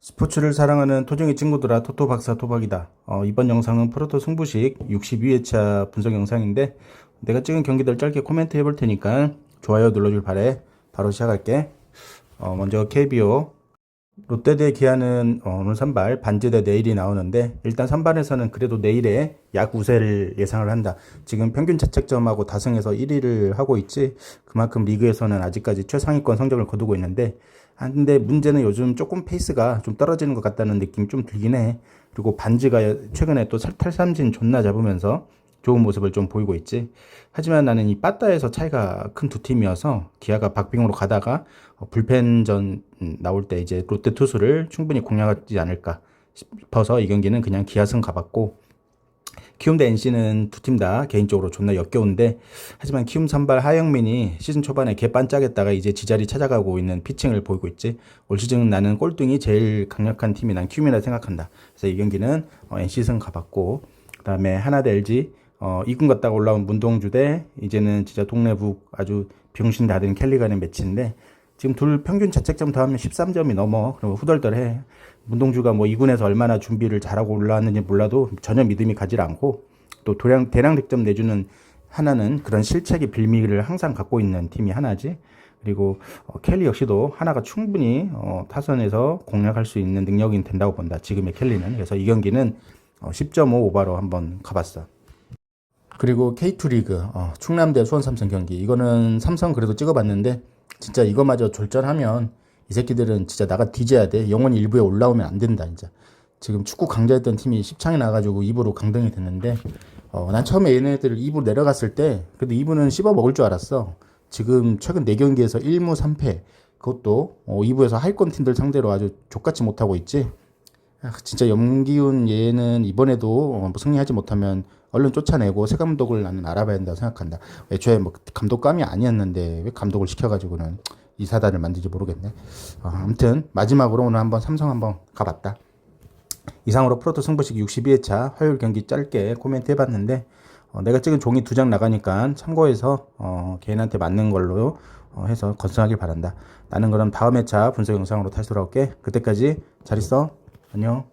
스포츠를 사랑하는 토종이 친구들아 토토 박사 토박이다. 어, 이번 영상은 프로토 승부식 62회차 분석 영상인데 내가 찍은 경기들 짧게 코멘트 해볼 테니까 좋아요 눌러줄 바래. 바로 시작할게. 어, 먼저 KBO 롯데 대 기아는 어, 오늘 선발 반지 대 내일이 나오는데 일단 선발에서는 그래도 내일에 약 우세를 예상을 한다. 지금 평균 자책점하고 다승에서 1위를 하고 있지. 그만큼 리그에서는 아직까지 최상위권 성적을 거두고 있는데 아, 근데 문제는 요즘 조금 페이스가 좀 떨어지는 것 같다는 느낌이 좀 들긴 해. 그리고 반지가 최근에 또 살- 탈삼진 존나 잡으면서 좋은 모습을 좀 보이고 있지. 하지만 나는 이 빠따에서 차이가 큰 두 팀이어서 기아가 박빙으로 가다가 어, 불펜전 음, 나올 때 이제 롯데 투수를 충분히 공략하지 않을까 싶어서 이 경기는 그냥 기아승 가봤고 키움 대 NC는 두 팀 다 개인적으로 존나 역겨운데 하지만 키움 선발 하영민이 시즌 초반에 개 반짝했다가 이제 지자리 찾아가고 있는 피칭을 보이고 있지. 올 시즌 나는 꼴등이 제일 강력한 팀이 난 키움이라 생각한다. 그래서 이 경기는 어, NC승 가봤고 그다음에 하나 대 LG 어, 2군 갔다가 올라온 문동주 대 이제는 진짜 동네북 아주 병신 다된 켈리가는 매치인데 지금 둘 평균 자책점 더하면 13점이 넘어. 그럼 후덜덜해. 문동주가 뭐 2군에서 얼마나 준비를 잘하고 올라왔는지 몰라도 전혀 믿음이 가질 않고 또 도량, 대량 득점 내주는 하나는 그런 실책의 빌미를 항상 갖고 있는 팀이 하나지. 그리고 어, 켈리 역시도 하나가 충분히 어, 타선에서 공략할 수 있는 능력이 된다고 본다. 지금의 켈리는. 그래서 이 경기는 어, 10.5 오바로 한번 가봤어. 그리고 K2 리그 어, 충남대 수원 삼성 경기 이거는 삼성 그래도 찍어봤는데 진짜 이거마저 졸전하면 이 새끼들은 진짜 나가 뒤져야 돼. 영원히 일부에 올라오면 안 된다 진짜. 지금 축구 강자였던 팀이 10창에 나가지고 2부로 강등이 됐는데 어, 난 처음에 얘네들 2부 내려갔을 때 그래도 2부는 씹어 먹을 줄 알았어. 지금 최근 4경기에서 1무 3패. 그것도 어, 2부에서 하위권 팀들 상대로 아주 족같이 못하고 있지. 아, 진짜 염기훈 얘는 이번에도 어, 뭐 승리하지 못하면 얼른 쫓아내고 새 감독을 나는 알아봐야 된다고 생각한다. 애초에 뭐 감독감이 아니었는데 왜 감독을 시켜가지고는 이 사단을 만들지 모르겠네. 어, 아무튼 마지막으로 오늘 한번 삼성 한번 가봤다. 이상으로 프로토 승부식 62회차 화요일 경기 짧게 코멘트 해봤는데 어, 내가 찍은 종이 두 장 나가니까 참고해서 어, 개인한테 맞는 걸로 어, 해서 건승하길 바란다. 나는 그럼 다음 회차 분석 영상으로 다시 돌아올게. 그때까지 잘 있어. 안녕.